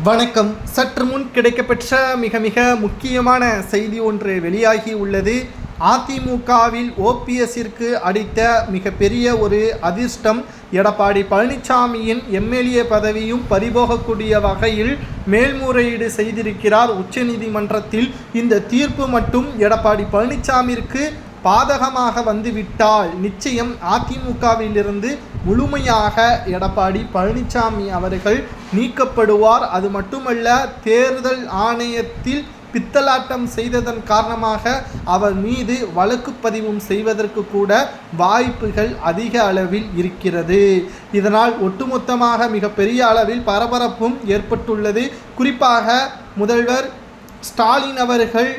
வணக்கம். சற்று முன் கிடைக்கப்பெற்ற மிக மிக முக்கியமான செய்தி ஒன்று வெளியாகி உள்ளது. அதிமுகவில் ஓபிஎஸ்ஸிற்கு அடித்த மிகப்பெரிய ஒரு அதிர்ஷ்டம் எடப்பாடி பழனிசாமியின் எம்எல்ஏ பதவியும் பறிபோகக்கூடிய வகையில் மேல்முறையீடு செய்திருக்கிறார் உச்சநீதிமன்றத்தில். இந்த தீர்ப்பு மட்டும் எடப்பாடி பழனிசாமிற்கு பாதகமாக வந்துவிட்டால் நிச்சயம் அதிமுகவிலிருந்து முழுமையாக எடப்பாடி பழனிசாமி அவர்கள் நீக்கப்படுவார். அது மட்டுமல்ல தேர்தல் ஆணையத்தில் பித்தலாட்டம் செய்ததன் காரணமாக அவர் மீது வழக்கு பதிவும் செய்வதற்கு கூட வாய்ப்புகள் அதிக அளவில் இருக்கிறது. இதனால் ஒட்டுமொத்தமாக மிகப்பெரிய அளவில் பரபரப்பும் ஏற்பட்டுள்ளது. குறிப்பாக முதல்வர் ஸ்டாலின் அவர்கள்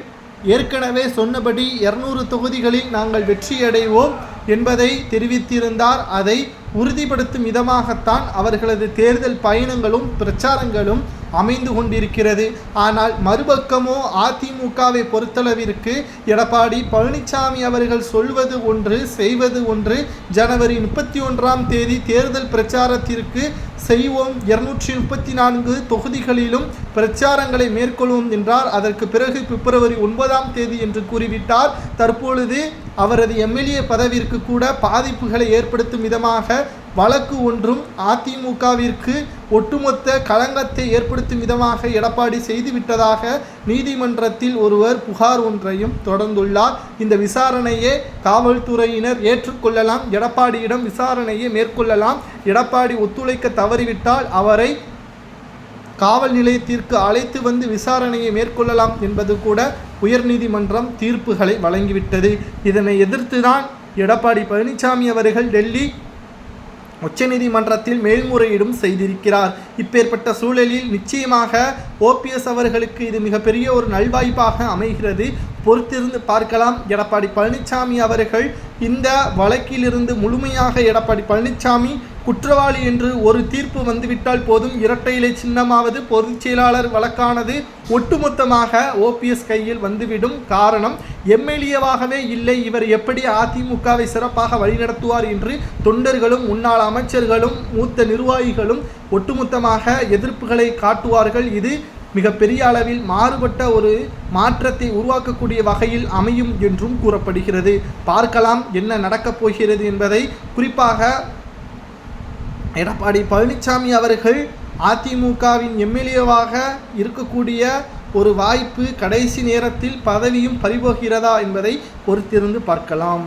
ஏற்கனவே சொன்னபடி இருநூறு தொகுதிகளில் நாங்கள் வெற்றியடைவோம் என்பதை தெரிவித்திருந்தார். அதை உறுதிப்படுத்தும் விதமாகத்தான் அவர்களது தேர்தல் பயணங்களும் பிரச்சாரங்களும் அமைந்து கொண்டிருக்கிறது. ஆனால் மறுபக்கமோ அதிமுகவை பொறுத்தளவிற்கு எடப்பாடி பழனிசாமி அவர்கள் சொல்வது ஒன்று செய்வது ஒன்று. ஜனவரி முப்பத்தி ஒன்றாம் தேதி தேர்தல் பிரச்சாரத்திற்கு செய்வோம். இருநூற்றி முப்பத்தி நான்கு தொகுதிகளிலும் பிரச்சாரங்களை மேற்கொள்வோம் என்றார். அதற்கு பிறகு பிப்ரவரி ஒன்பதாம் தேதி என்று கூறிவிட்டார். தற்பொழுது அவரது எம்எல்ஏ பதவிற்கு கூட பாதிப்புகளை ஏற்படுத்தும் விதமாக வழக்கு ஒன்றும் அதிமுகவிற்கு ஒட்டுமொத்த களங்கத்தை ஏற்படுத்தும் விதமாக எடப்பாடி செய்துவிட்டதாக நீதிமன்றத்தில் ஒருவர் புகார் ஒன்றையும் தொடர்ந்துள்ளார். இந்த விசாரணையை காவல்துறையினர் ஏற்றுக்கொள்ளலாம். எடப்பாடியிடம் விசாரணையை மேற்கொள்ளலாம். எடப்பாடி ஒத்துழைக்க தவறிவிட்டால் அவரை காவல் நிலையத்திற்கு அழைத்து வந்து விசாரணையை மேற்கொள்ளலாம் என்பது கூட உயர்நீதிமன்றம் தீர்ப்புகளை வழங்கிவிட்டது. இதனை எதிர்த்துதான் எடப்பாடி பழனிசாமி அவர்கள் டெல்லி உச்சநீதிமன்றத்தில் மேல்முறையீடும் செய்திருக்கிறார். இப்பேற்பட்ட சூழலில் நிச்சயமாக ஓபிஎஸ் அவர்களுக்கு இது மிகப்பெரிய ஒரு நல்வாய்ப்பாக அமைகிறது. பொறுத்திருந்து பார்க்கலாம். எடப்பாடி பழனிசாமி அவர்கள் இந்த வழக்கிலிருந்து முழுமையாக எடப்பாடி பழனிசாமி குற்றவாளி என்று ஒரு தீர்ப்பு வந்துவிட்டால் போதும். இரட்டை இலை சின்னமாவது பொதுச் செயலாளர் வழக்கானது ஒட்டுமொத்தமாக ஓபிஎஸ் கையில் வந்துவிடும் காரணம் எம்எல்ஏவாகவே இல்லை. இவர் எப்படி அதிமுகவை சிறப்பாக வழிநடத்துவார் என்று தொண்டர்களும் முன்னாள் அமைச்சர்களும் மூத்த நிர்வாகிகளும் ஒட்டுமொத்தமாக எதிர்ப்புகளை காட்டுவார்கள். இது மிகப்பெரிய அளவில் மாறுபட்ட ஒரு மாற்றத்தை உருவாக்கக்கூடிய வகையில் அமையும் என்றும் கூறப்படுகிறது. பார்க்கலாம் என்ன நடக்கப் போகிறது என்பதை. குறிப்பாக எடப்பாடி பழனிசாமி அவர்கள் அதிமுகவின் எம்எல்ஏவாக இருக்கக்கூடிய ஒரு வாய்ப்பு கடைசி நேரத்தில் பதவியும் பறிபோகிறதா என்பதை பொறுத்திருந்து பார்க்கலாம்.